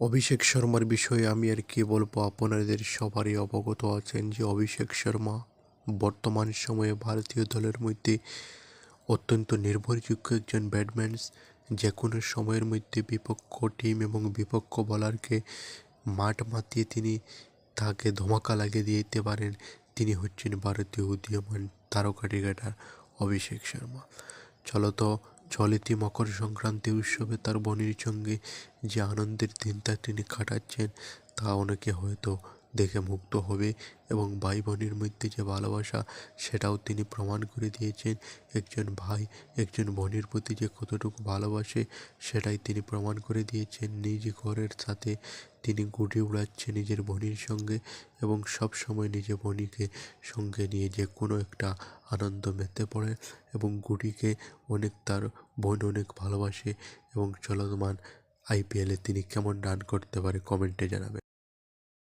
অভিষেক শর্মার বিষয়ে আমি আর কি বলব? আপনাদের সবারই অবগত আছেন যে অভিষেক শর্মা বর্তমান সময়ে ভারতীয় দলের মধ্যে অত্যন্ত নির্ভরযোগ্য একজন ব্যাটম্যান যে কোনো সময়ের মধ্যে বিপক্ষ টিম এবং বিপক্ষ বলারকে মাঠ মাতিয়ে তিনি তাকে ধমাকা লাগিয়ে দিতে পারেন। তিনি হচ্ছেন ভারতীয় উদীয়মান তারকা ক্রিকেটার অভিষেক শর্মা। চলো তো চলিতি মকর সংক্রান্তি উৎসবে তার বোনের সঙ্গে যে আনন্দের দিনটা তিনি কাটাচ্ছেন, তা অনেকে হয়তো দেখে মুগ্ধ হবে এবং ভাই বোনের মধ্যে যে ভালোবাসা, সেটাও তিনি প্রমাণ করে দিয়েছেন। একজন ভাই, একজন বোনের প্রতি যে কতটুকু ভালোবাসে, সেটাই তিনি প্রমাণ করে দিয়েছেন নিজ ঘরের সাথে। তিনি গুটি উড়াচ্ছে নিজের বোনের সঙ্গে এবং সব সময় নিজের বোনিকে সঙ্গে নিয়ে যে কোনো একটা আনন্দ মেতে পড়ে এবং গুটিকে অনেক তার বোন অনেক ভালোবাসে এবং চলমান আইপিএলে তিনি কেমন রান করতে পারে কমেন্টে জানাবেন।